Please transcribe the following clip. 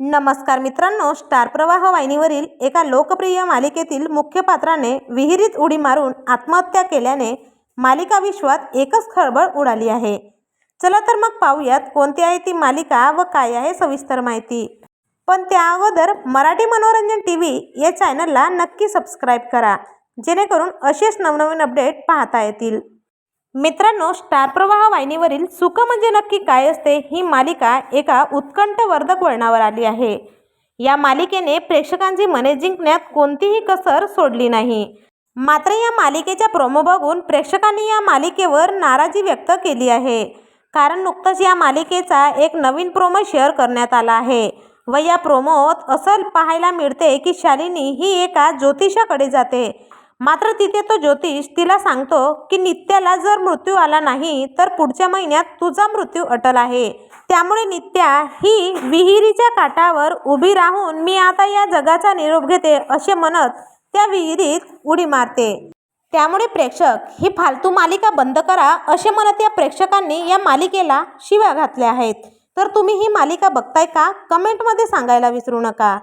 नमस्कार मित्रांनो स्टार प्रवाह वाहिनीवरील एका लोकप्रिय मालिकेतील मुख्य पात्राने विहिरीत उडी मारून आत्महत्या केल्याने मालिका विश्वात एकच खळबळ उडाली आहे. चला तर मग पाहूयात कोणती आहे ती मालिका व काय आहे सविस्तर माहिती. पण त्या अगोदर मराठी मनोरंजन टी व्ही या चॅनलला नक्की सबस्क्राईब करा जेणेकरून असेच नवनवीन अपडेट पाहता येतील. मित्रांनो स्टार प्रवाह वाहिनीवरील सुख म्हणजे नक्की काय असते ही मालिका एका उत्कंठवर्धक वळणावर आली आहे. या मालिकेने प्रेक्षकांची मने जिंकण्यात कोणतीही कसर सोडली नाही. मात्र या मालिकेच्या प्रोमो बघून प्रेक्षकांनी या मालिकेवर नाराजी व्यक्त केली आहे. कारण नुकतंच या मालिकेचा एक नवीन प्रोमो शेअर करण्यात आला आहे व या प्रोमोत असं पाहायला मिळते की शालिनी ही एका ज्योतिषाकडे जाते. मात्र तिथे तो ज्योतिष तिला सांगतो की नित्याला जर मृत्यू आला नाही तर पुढच्या महिन्यात तुझा मृत्यू अटल आहे. त्यामुळे नित्या ही विहिरीच्या काठावर उभी राहून मी आता या जगाचा निरोप घेते असे म्हणत त्या विहिरीत उडी मारते. त्यामुळे प्रेक्षक ही फालतू मालिका बंद करा असे म्हणत या प्रेक्षकांनी या मालिकेला शिव्या घातल्या आहेत. तर तुम्ही ही मालिका बघताय का? कमेंटमध्ये सांगायला विसरू नका.